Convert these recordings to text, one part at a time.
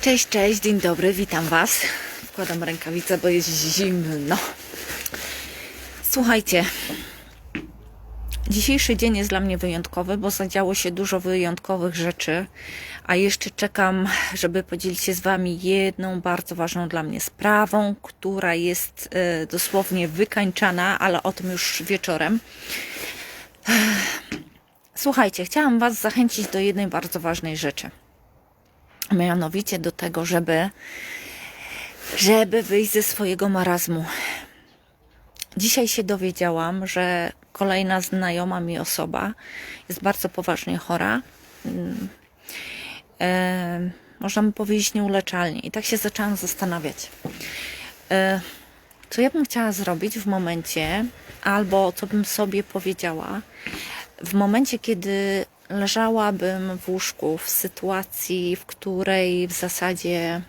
Cześć, cześć, dzień dobry, witam Was. Wkładam rękawice, bo jest zimno. Słuchajcie, dzisiejszy dzień jest dla mnie wyjątkowy, bo zadziało się dużo wyjątkowych rzeczy, a jeszcze czekam, żeby podzielić się z Wami jedną bardzo ważną dla mnie sprawą, która jest e, dosłownie wykańczana, ale o tym już wieczorem. Słuchajcie, chciałam Was zachęcić do jednej bardzo ważnej rzeczy mianowicie do tego, żeby, żeby wyjść ze swojego marazmu. Dzisiaj się dowiedziałam, że kolejna znajoma mi osoba jest bardzo poważnie chora. Mm, E, można by powiedzieć nieuleczalnie. I tak się zaczęłam zastanawiać. E, co ja bym chciała zrobić w momencie, albo co bym sobie powiedziała, w momencie, kiedy leżałabym w łóżku w sytuacji, w której w zasadzie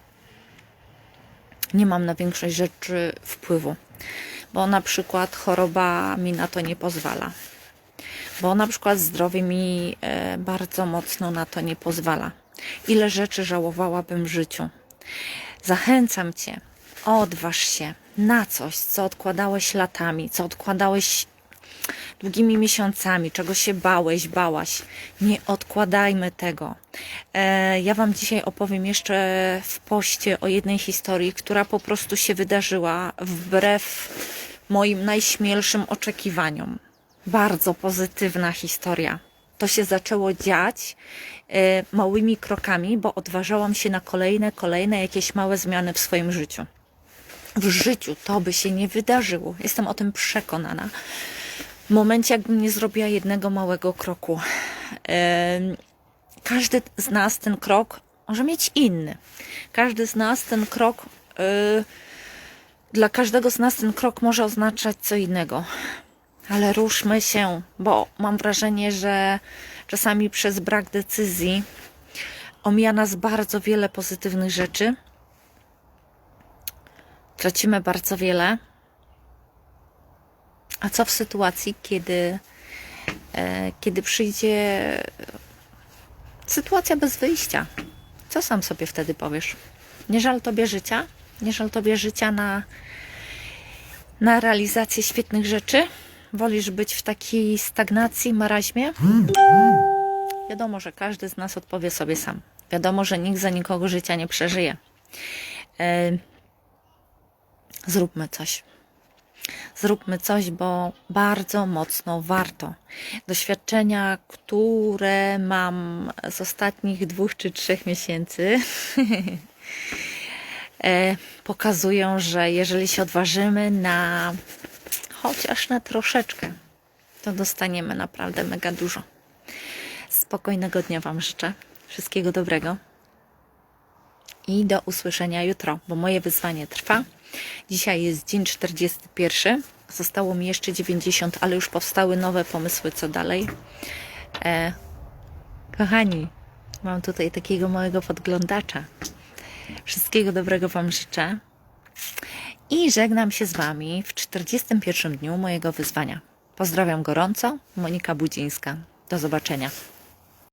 nie mam na większość rzeczy wpływu, bo na przykład choroba mi na to nie pozwala, bo na przykład zdrowie mi e, bardzo mocno na to nie pozwala. Ile rzeczy żałowałabym w życiu. Zachęcam Cię, odważ się na coś, co odkładałeś latami, co odkładałeś długimi miesiącami, czego się bałeś, bałaś. Nie odkładajmy tego. E, ja Wam dzisiaj opowiem jeszcze w poście o jednej historii, która po prostu się wydarzyła wbrew moim najśmielszym oczekiwaniom. Bardzo pozytywna historia. To się zaczęło dziać e, małymi krokami, bo odważałam się na kolejne, kolejne jakieś małe zmiany w swoim życiu. W życiu to by się nie wydarzyło. Jestem o tym przekonana momencie, jakbym nie zrobiła jednego małego kroku. Każdy z nas ten krok może mieć inny. Każdy z nas ten krok, y, dla każdego z nas ten krok może oznaczać co innego. Ale ruszmy się, bo mam wrażenie, że czasami przez brak decyzji omija nas bardzo wiele pozytywnych rzeczy. Tracimy bardzo wiele. A co w sytuacji, kiedy, e, kiedy przyjdzie sytuacja bez wyjścia? Co sam sobie wtedy powiesz? Nie żal tobie życia? Nie żal tobie życia na, na realizację świetnych rzeczy? Wolisz być w takiej stagnacji, maraźmie? Wiadomo, że każdy z nas odpowie sobie sam. Wiadomo, że nikt za nikogo życia nie przeżyje. E, zróbmy coś zróbmy coś, bo bardzo mocno warto. Doświadczenia, które mam z ostatnich dwóch czy trzech miesięcy, e, pokazują, że jeżeli się odważymy na chociaż na troszeczkę, to dostaniemy naprawdę mega dużo. Spokojnego dnia Wam życzę. Wszystkiego dobrego. I do usłyszenia jutro, bo moje wyzwanie trwa. Dzisiaj jest dzień 41. Zostało mi jeszcze 90, ale już powstały nowe pomysły, co dalej. E, kochani, mam tutaj takiego małego podglądacza. Wszystkiego dobrego Wam życzę. I żegnam się z Wami w 41 dniu mojego wyzwania. Pozdrawiam gorąco, Monika Budzińska. Do zobaczenia.